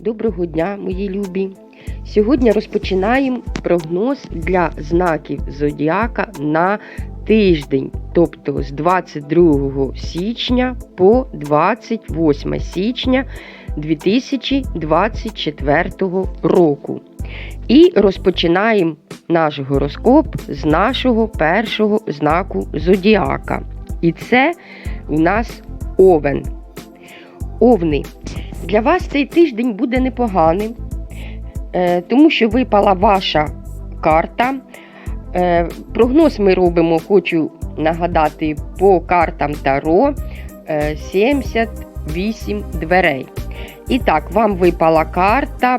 Доброго дня, мої любі! Сьогодні розпочинаємо прогноз для знаків Зодіака на тиждень, тобто з 22 січня по 28 січня 2024 року. І розпочинаємо наш гороскоп з нашого першого знаку Зодіака. І це у нас Овен. Овни. Для вас цей тиждень буде непоганим, е, тому що випала ваша карта. Е, Прогноз ми робимо, хочу нагадати, по картам Таро е, 78 дверей. І так, вам випала карта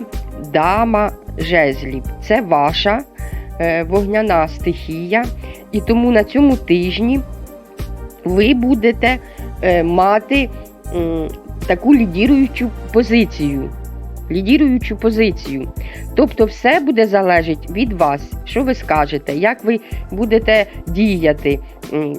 Дама жезлів. Це ваша е, вогняна стихія. І тому на цьому тижні ви будете е, мати таку лідіруючу позицію. Лідіруючу позицію. Тобто, все буде залежати від вас, що ви скажете, як ви будете діяти,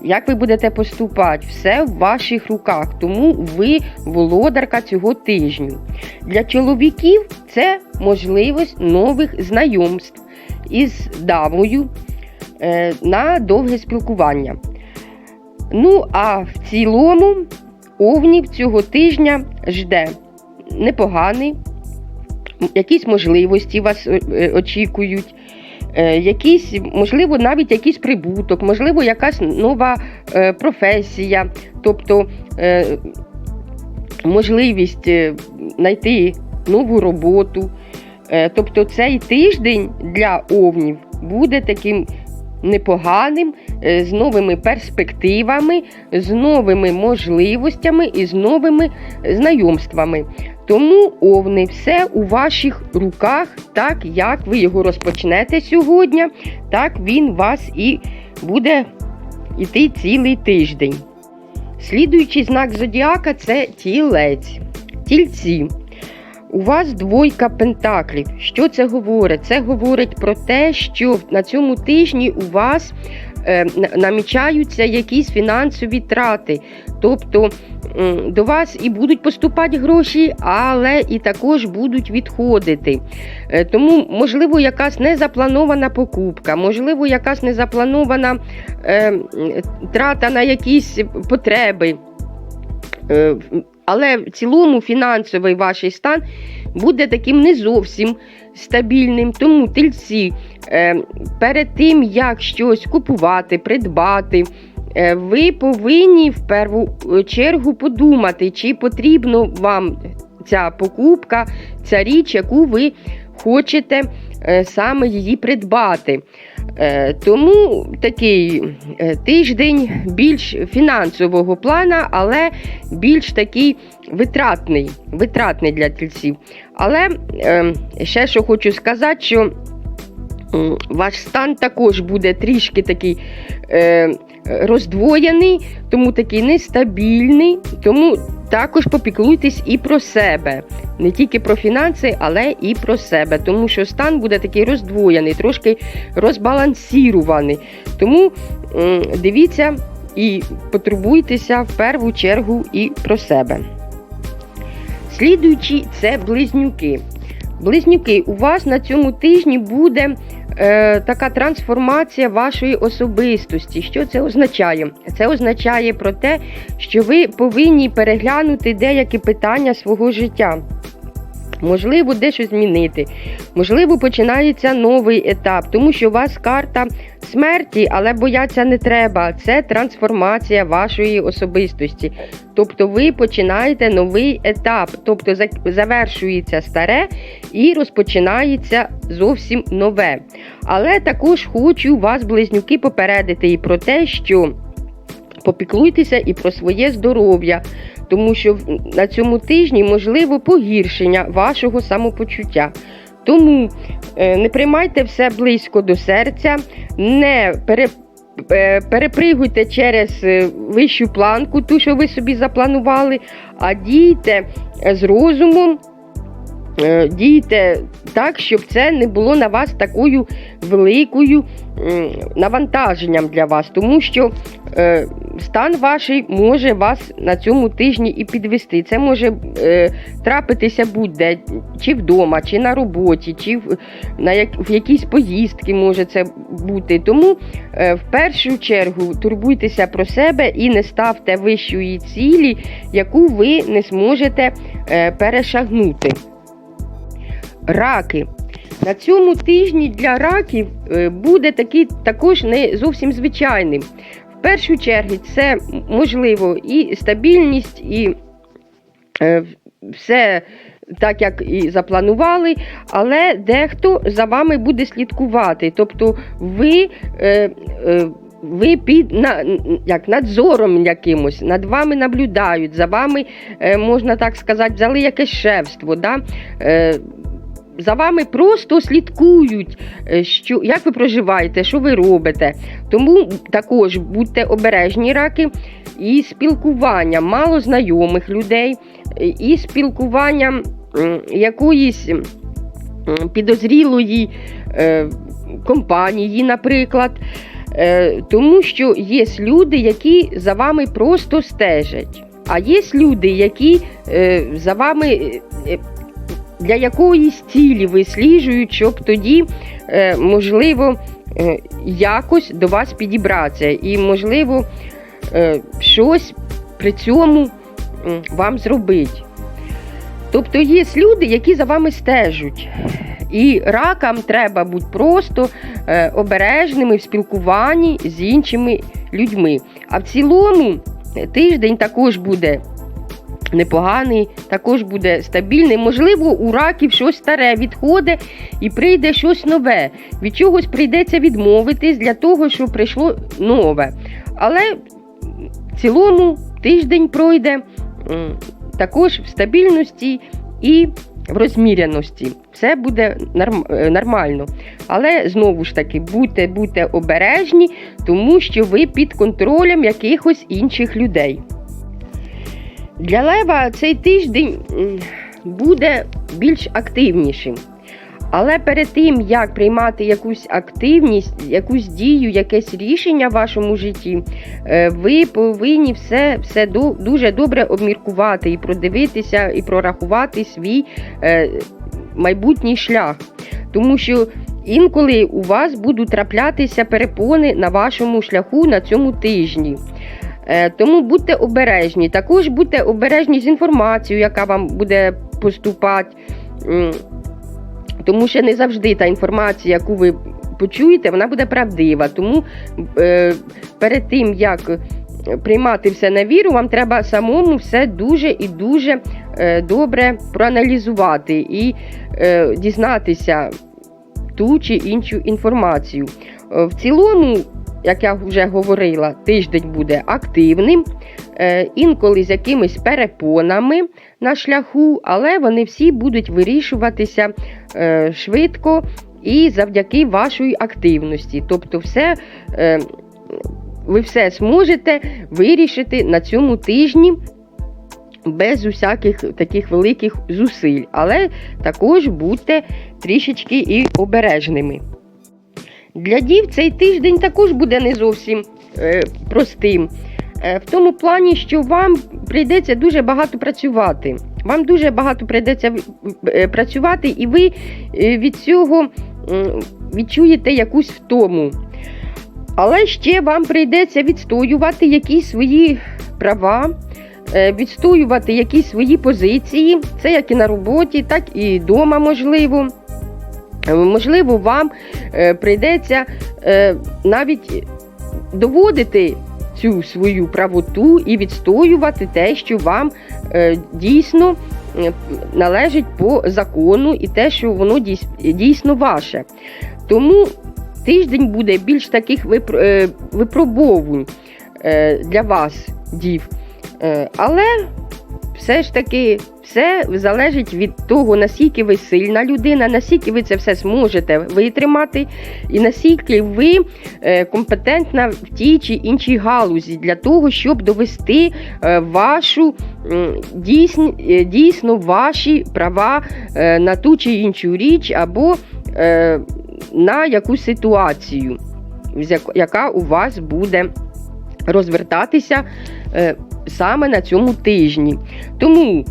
як ви будете поступати. Все в ваших руках. Тому ви володарка цього тижню. Для чоловіків це можливість нових знайомств із дамою е, на довге спілкування. Ну, а в цілому овнів цього тижня жде непоганий, якісь можливості вас е, очікують, е, якісь, можливо, навіть якийсь прибуток, можливо, якась нова е, професія, тобто можливість знайти нову роботу. Тобто цей тиждень для овнів буде таким непоганим, е, з новими перспективами, з новими можливостями і з новими знайомствами. Тому овни, все у ваших руках, так як ви його розпочнете сьогодні, так він вас і буде йти цілий тиждень. Слідуючий знак зодіака це тілець. Тільці. У вас двойка пентаклів. Що це говорить? Це говорить про те, що на цьому тижні у вас е, намічаються якісь фінансові трати. Тобто до вас і будуть поступати гроші, але і також будуть відходити. Е, Тому, можливо, якась незапланована покупка, можливо, якась незапланована е, трата на якісь потреби. Е, Але в цілому фінансовий ваш стан буде таким не зовсім стабільним. Тому тельці е, перед тим, як щось купувати, придбати, е, ви повинні в першу чергу подумати, чи потрібно вам ця покупка, ця річ, яку ви хочете е, саме її придбати. Е, Тому такий е, тиждень більш фінансового плана, але більш такий витратний, витратний для тільців. Але е, ще що хочу сказати, що ваш стан також буде трішки такий роздвоєний, тому такий нестабільний. Тому також попіклуйтесь і про себе. Не тільки про фінанси, але і про себе. Тому що стан буде такий роздвоєний, трошки розбалансірований. Тому дивіться і потребуйтеся в першу чергу і про себе. Слідуючі це близнюки. Близнюки, у вас на цьому тижні буде е, така трансформація вашої особистості. Що це означає? Це означає про те, що ви повинні переглянути деякі питання свого життя. Можливо, дещо змінити. Можливо, починається новий етап, тому що у вас карта смерті, але бояться не треба. Це трансформація вашої особистості. Тобто ви починаєте новий етап, тобто завершується старе і розпочинається зовсім нове. Але також хочу вас, близнюки, попередити і про те, що попіклуйтеся і про своє здоров'я, тому що на цьому тижні можливо погіршення вашого самопочуття. Тому е, не приймайте все близько до серця, не пере, е, перепригуйте через е, вищу планку, ту, що ви собі запланували, а дійте з розумом дійте так, щоб це не було на вас такою великою навантаженням для вас, тому що е, стан ваш може вас на цьому тижні і підвести. Це може е, трапитися будь-де, чи вдома, чи на роботі, чи в, на як, в якійсь поїздки може це бути. Тому е, в першу чергу турбуйтеся про себе і не ставте вищої цілі, яку ви не зможете е, перешагнути. Раки. На цьому тижні для раків е, буде такий також не зовсім звичайним. В першу чергу це можливо і стабільність, і е, все так, як і запланували, але дехто за вами буде слідкувати. Тобто ви. Е, ви під як, надзором якимось, над вами наблюдають, за вами, можна так сказати, взяли якесь шефство. Да? За вами просто слідкують, е, що, як ви проживаєте, що ви робите. Тому також будьте обережні раки і спілкування мало знайомих людей, е, і спілкування якоїсь підозрілої е, компанії, наприклад. Тому що є люди, які за вами просто стежать. А є люди, які за вами для якоїсь цілі висліджують, щоб тоді, е, можливо, е, якось до вас підібратися. І, можливо, е, щось при цьому вам зробити. Тобто є люди, які за вами стежуть. І ракам треба бути просто обережними в спілкуванні з іншими людьми. А в цілому тиждень також буде непоганий, також буде стабільний. Можливо, у раків щось старе відходить і прийде щось нове. Від чогось прийдеться відмовитись для того, щоб прийшло нове. Але в цілому тиждень пройде також в стабільності і в розміряності. Все буде е, нормально. Але знову ж таки, будьте, будьте обережні, тому що ви під контролем якихось інших людей. Для Лева цей тиждень буде більш активнішим. Але перед тим, як приймати якусь активність, якусь дію, якесь рішення в вашому житті, е, ви повинні все, все дуже добре обміркувати і продивитися, і прорахувати свій е, майбутній шлях. Тому що інколи у вас будуть траплятися перепони на вашому шляху на цьому тижні. Е, Тому будьте обережні. Також будьте обережні з інформацією, яка вам буде поступати. Тому що не завжди та інформація, яку ви почуєте, вона буде правдива. Тому е, перед тим, як приймати все на віру, вам треба самому все дуже і дуже е, добре проаналізувати і дізнатися ту чи іншу інформацію. В цілому, як я вже говорила, тиждень буде активним, е, інколи з якимись перепонами на шляху, але вони всі будуть вирішуватися е, швидко і завдяки вашої активності. Тобто, все, е, ви все зможете вирішити на цьому тижні. Без усяких таких великих зусиль, але також будьте трішечки і обережними. Для дів цей тиждень також буде не зовсім е, простим. Е, в тому плані, що вам прийдеться дуже багато працювати. Вам дуже багато прийдеться е, працювати, і ви е, від цього відчуєте якусь втому. Але ще вам прийдеться відстоювати якісь свої права, е, відстоювати якісь свої позиції. Це як і на роботі, так і вдома можливо. Е, Можливо, вам е, прийдеться е, навіть доводити цю свою правоту і відстоювати те, що вам дійсно належить по закону, і те, що воно дійсно ваше. Тому тиждень буде більш таких випр- випробовувань для вас, дів. Але все ж таки все залежить від того, наскільки ви сильна людина, наскільки ви це все зможете витримати, і наскільки ви е, компетентна в тій чи іншій галузі для того, щоб довести е, вашу дійсно, дійсно ваші права е, на ту чи іншу річ або е, на якусь ситуацію, яка у вас буде розвертатися е, саме на цьому тижні. Тому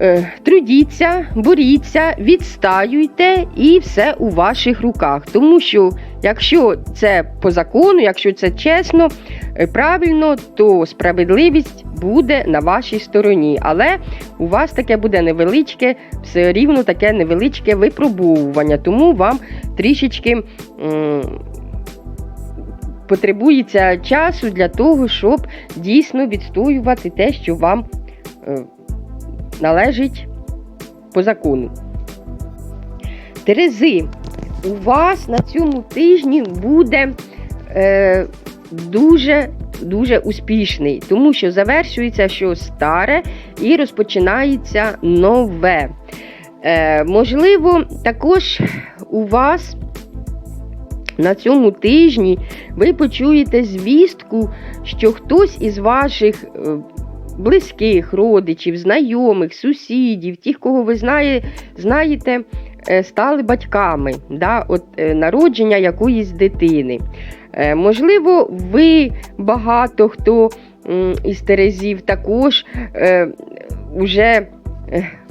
е, трудіться, боріться, відстаюйте і все у ваших руках. Тому що, якщо це по закону, якщо це чесно, е, правильно, то справедливість буде на вашій стороні. Але у вас таке буде невеличке, все рівно таке невеличке випробовування. Тому вам трішечки. м, Потребується часу для того, щоб дійсно відстоювати те, що вам е, належить по закону. Терези, у вас на цьому тижні буде е, дуже дуже успішний, тому що завершується щось старе і розпочинається нове. Е, можливо, також у вас на цьому тижні ви почуєте звістку, що хтось із ваших е, близьких родичів, знайомих, сусідів, тих, кого ви знає, знаєте, е, стали батьками да, от, е, народження якоїсь дитини. Можливо, ви багато хто із Терезів також вже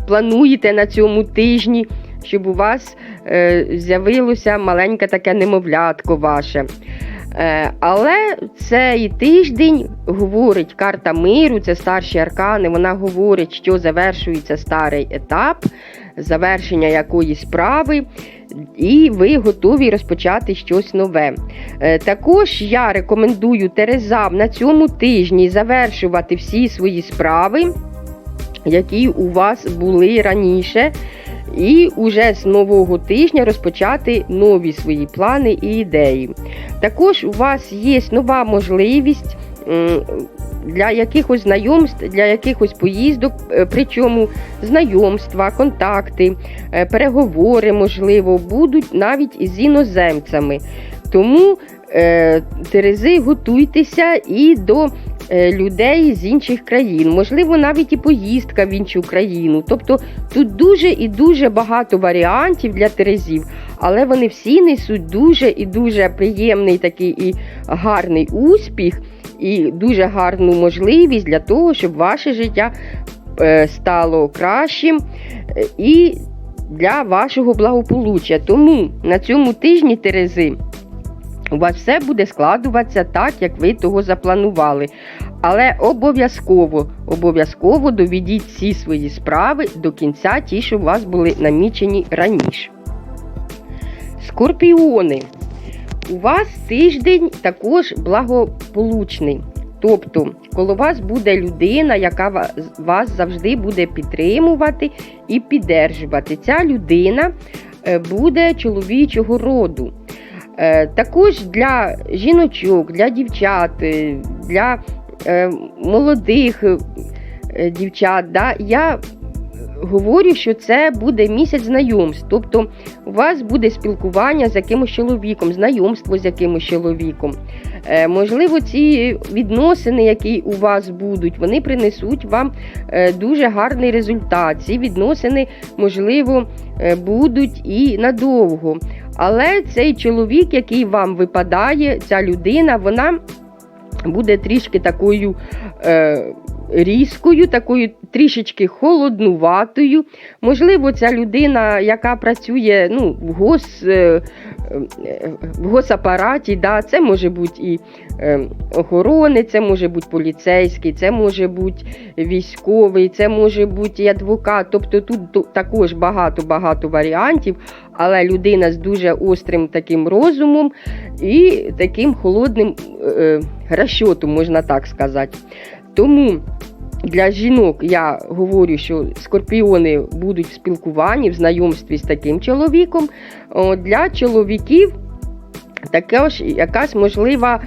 плануєте на цьому тижні, щоб у вас е, з'явилося маленьке таке немовлятко ваше. Е, Але цей тиждень говорить карта миру, це старші аркани. Вона говорить, що завершується старий етап, завершення якоїсь справи, і ви готові розпочати щось нове. Е, Також я рекомендую Терезам на цьому тижні завершувати всі свої справи, які у вас були раніше. І уже з нового тижня розпочати нові свої плани і ідеї. Також у вас є нова можливість для якихось знайомств, для якихось поїздок, е, причому знайомства, контакти, е, переговори, можливо, будуть навіть з іноземцями. Тому е, Терези, готуйтеся і до людей з інших країн, можливо, навіть і поїздка в іншу країну. Тобто тут дуже і дуже багато варіантів для Терезів, але вони всі несуть дуже і дуже приємний такий і гарний успіх, і дуже гарну можливість для того, щоб ваше життя е, стало кращим е, і для вашого благополуччя. Тому на цьому тижні Терези. У вас все буде складуватися так, як ви того запланували. Але обов'язково, обов'язково доведіть всі свої справи до кінця, ті, що у вас були намічені раніше. Скорпіони. У вас тиждень також благополучний. Тобто, коли у вас буде людина, яка вас завжди буде підтримувати і піддержувати. Ця людина е, буде чоловічого роду. Е, Також для жіночок, для дівчат, е, для е, молодих дівчат, да, я говорю, що це буде місяць знайомств. Тобто у вас буде спілкування з якимось чоловіком, знайомство з якимось чоловіком. Можливо, ці відносини, які у вас будуть, вони принесуть вам дуже гарний результат. Ці відносини, можливо, будуть і надовго. Але цей чоловік, який вам випадає, ця людина, вона буде трішки такою е, різкою, такою трішечки холоднуватою. Можливо, ця людина, яка працює ну, в, гос, е, е, в госапараті, да, це може бути і е, охоронець, це може бути поліцейський, це може бути військовий, це може бути і адвокат. Тобто тут також багато-багато варіантів, але людина з дуже острим таким розумом і таким холодним розчотом, можна так сказати. Тому для жінок я говорю, що скорпіони будуть в спілкуванні, в знайомстві з таким чоловіком. Для чоловіків також якась можлива,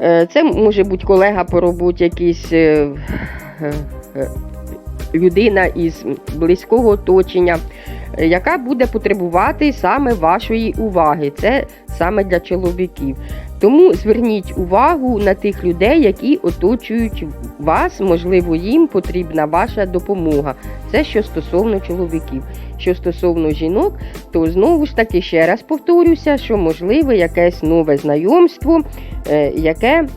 е, це може бути колега по роботі, якийсь е, е, людина із близького оточення, яка буде потребувати саме вашої уваги. Це саме для чоловіків. Тому зверніть увагу на тих людей, які оточують вас, можливо, їм потрібна ваша допомога. Це що стосовно чоловіків. Що стосовно жінок, то знову ж таки ще раз повторюся, що можливе якесь нове знайомство, е, яке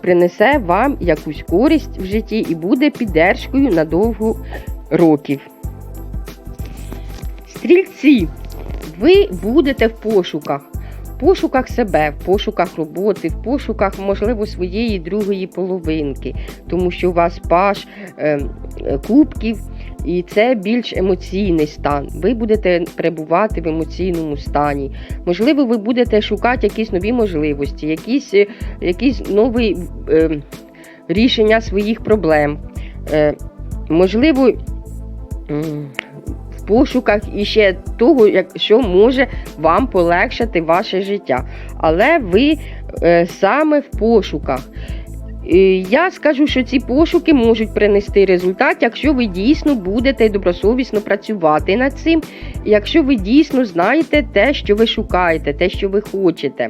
принесе вам якусь користь в житті і буде піддержкою на довгу років. Стрільці, ви будете в пошуках. Пошуках себе, в пошуках роботи, в пошуках, можливо, своєї другої половинки, тому що у вас паш е, е, кубків, і це більш емоційний стан. Ви будете перебувати в емоційному стані. Можливо, ви будете шукати якісь нові можливості, якісь, е, якісь нові е, рішення своїх проблем. Е, можливо, пошуках іще того, що може вам полегшити ваше життя. Але ви е, саме в пошуках. Я скажу, що ці пошуки можуть принести результат, якщо ви дійсно будете добросовісно працювати над цим, якщо ви дійсно знаєте те, що ви шукаєте, те, що ви хочете.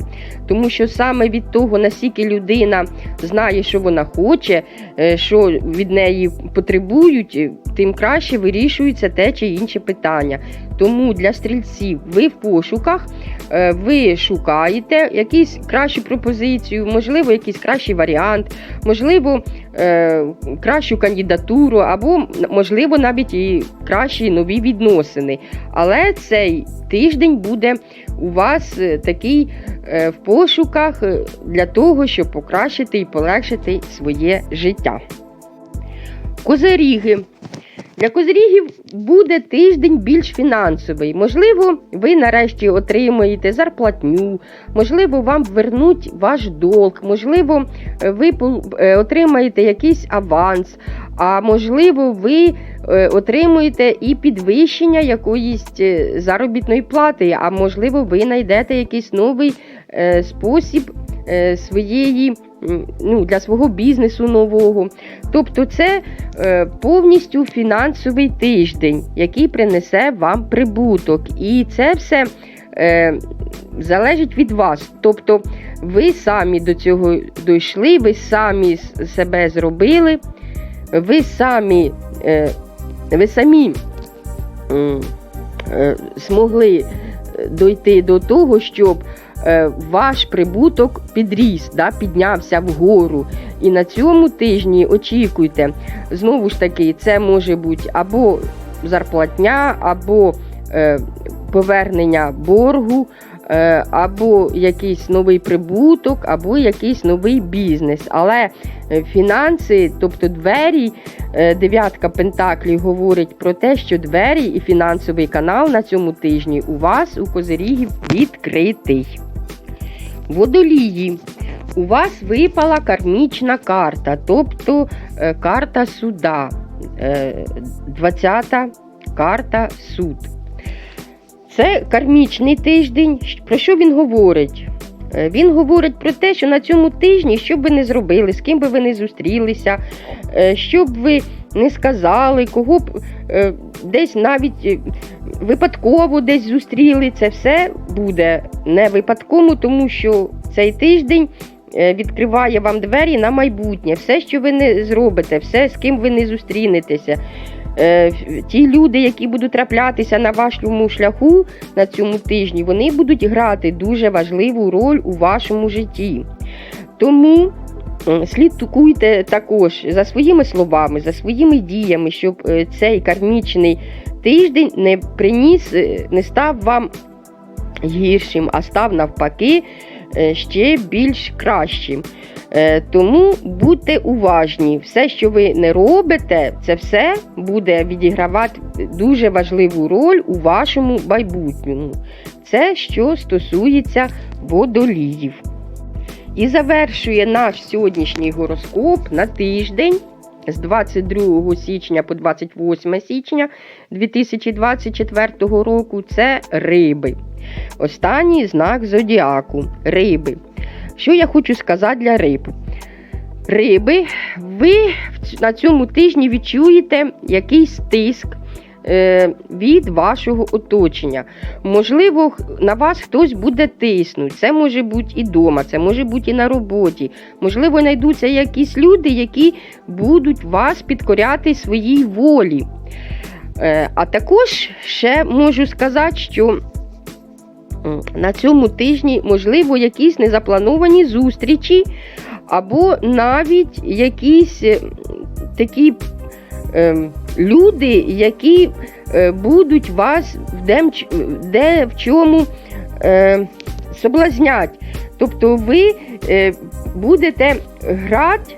Тому що саме від того, наскільки людина знає, що вона хоче, е, що від неї потребують, е, тим краще вирішується те чи інше питання. Тому для стрільців ви в пошуках, е, ви шукаєте якусь кращу пропозицію, можливо, якийсь кращий варіант, можливо, е, кращу кандидатуру, або, можливо, навіть і кращі нові відносини. Але цей тиждень буде у вас е, такий в пошуках для того, щоб покращити і полегшити своє життя. Козиріги. Для козирігів буде тиждень більш фінансовий. Можливо, ви нарешті отримаєте зарплатню, можливо, вам вернуть ваш долг, можливо, ви пол- е, отримаєте якийсь аванс, а можливо, ви е, отримуєте і підвищення якоїсь е, заробітної плати, а можливо, ви знайдете якийсь новий е, спосіб е, своєї. Ну, для свого бізнесу нового. Тобто це е, повністю фінансовий тиждень, який принесе вам прибуток. І це все е, залежить від вас. Тобто ви самі до цього дійшли, ви самі себе зробили, ви самі, е, ви самі змогли дойти до того, щоб ваш прибуток підріс, да, піднявся вгору. І на цьому тижні очікуйте. Знову ж таки, це може бути або зарплатня, або е, повернення боргу, е, або якийсь новий прибуток, або якийсь новий бізнес. Але е, фінанси, тобто двері, е, дев'ятка пентаклів говорить про те, що двері і фінансовий канал на цьому тижні у вас, у козирігів, відкритий. Водолії. У вас випала кармічна карта, тобто е, карта суда. Е, 20-та карта суд. Це кармічний тиждень. Про що він говорить? Е, Він говорить про те, що на цьому тижні, що б ви не зробили, з ким би ви не зустрілися, е, що б ви не сказали, кого б е, десь навіть е, випадково десь зустріли, це все буде не випадково, тому що цей тиждень е, відкриває вам двері на майбутнє. Все, що ви не зробите, все, з ким ви не зустрінетеся. Е, Ті люди, які будуть траплятися на вашому шляху на цьому тижні, вони будуть грати дуже важливу роль у вашому житті. Тому слідкуйте також за своїми словами, за своїми діями, щоб е, цей кармічний тиждень не приніс, е, не став вам гіршим, а став навпаки е, ще більш кращим. Е, Тому будьте уважні, все, що ви не робите, це все буде відігравати дуже важливу роль у вашому майбутньому. Це що стосується водоліїв. І завершує наш сьогоднішній гороскоп на тиждень з 22 січня по 28 січня 2024 року. Це риби. Останній знак зодіаку риби. Що я хочу сказати для риб? риби, ви на цьому тижні відчуєте якийсь тиск від вашого оточення. Можливо, на вас хтось буде тиснути. Це може бути і вдома, це може бути і на роботі. Можливо, знайдуться якісь люди, які будуть вас підкоряти своїй волі. Е, А також ще можу сказати, що на цьому тижні можливо якісь незаплановані зустрічі, або навіть якісь е, такі е, люди, які е, будуть вас де в чому е, соблазнять. Тобто ви е, будете грати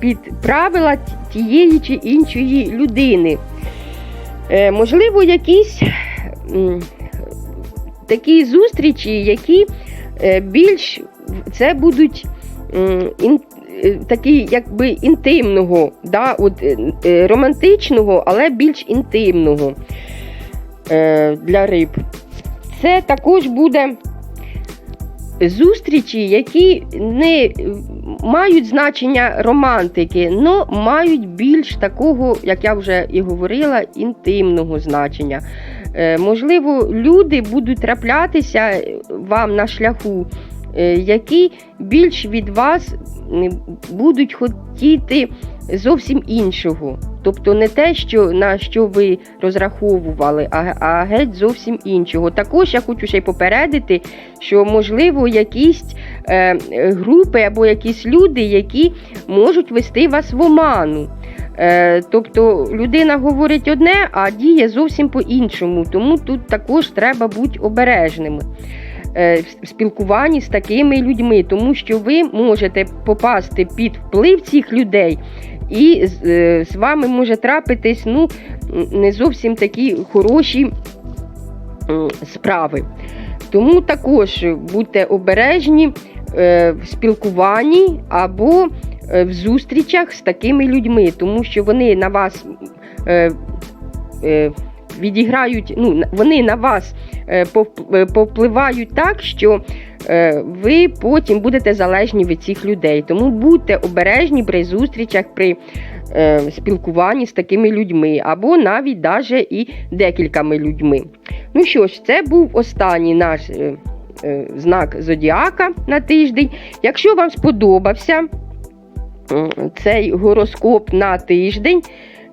під правила тієї чи іншої людини. Можливо, якісь такі зустрічі, які більш це будуть е, такі якби інтимного, да, от, е, е, романтичного, але більш інтимного е, для риб. Це також буде зустрічі, які не мають значення романтики, але мають більш такого, як я вже і говорила, інтимного значення. Можливо, люди будуть траплятися вам на шляху, які більш від вас будуть хотіти зовсім іншого. Тобто не те, що, на що ви розраховували, а, а геть зовсім іншого. Також я хочу ще й попередити, що можливо якісь е, е, групи або якісь люди, які можуть вести вас в оману. Е, тобто людина говорить одне, а діє зовсім по-іншому. Тому тут також треба бути обережними е, в спілкуванні з такими людьми, тому що ви можете попасти під вплив цих людей, і з- е, вами може трапитись ну, не зовсім такі хороші справи. Тому також будьте обережні е, в спілкуванні або е, в зустрічах з такими людьми, тому що вони на вас е, е, відіграють, ну, вони на вас е, е, повпливають так, що е, ви потім будете залежні від цих людей. Тому будьте обережні при зустрічах, при спілкуванні з такими людьми, або навіть даже і декількома людьми. Ну що ж, це був останній наш знак зодіака на тиждень. Якщо вам сподобався цей гороскоп на тиждень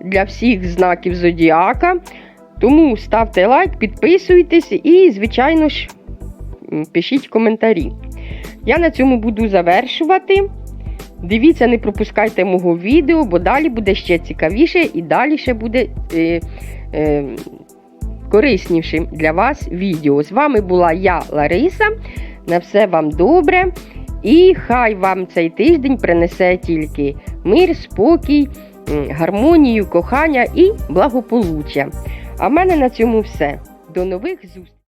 для всіх знаків зодіака, тому ставте лайк, підписуйтесь і, звичайно ж, пишіть коментарі. Я на цьому буду завершувати. Дивіться, не пропускайте мого відео, бо далі буде ще цікавіше і далі ще буде е, е, кориснішим для вас відео. З вами була я, Лариса. На все вам добре. І хай вам цей тиждень принесе тільки мир, спокій, гармонію, кохання і благополуччя. А в мене на цьому все. До нових зустрічей!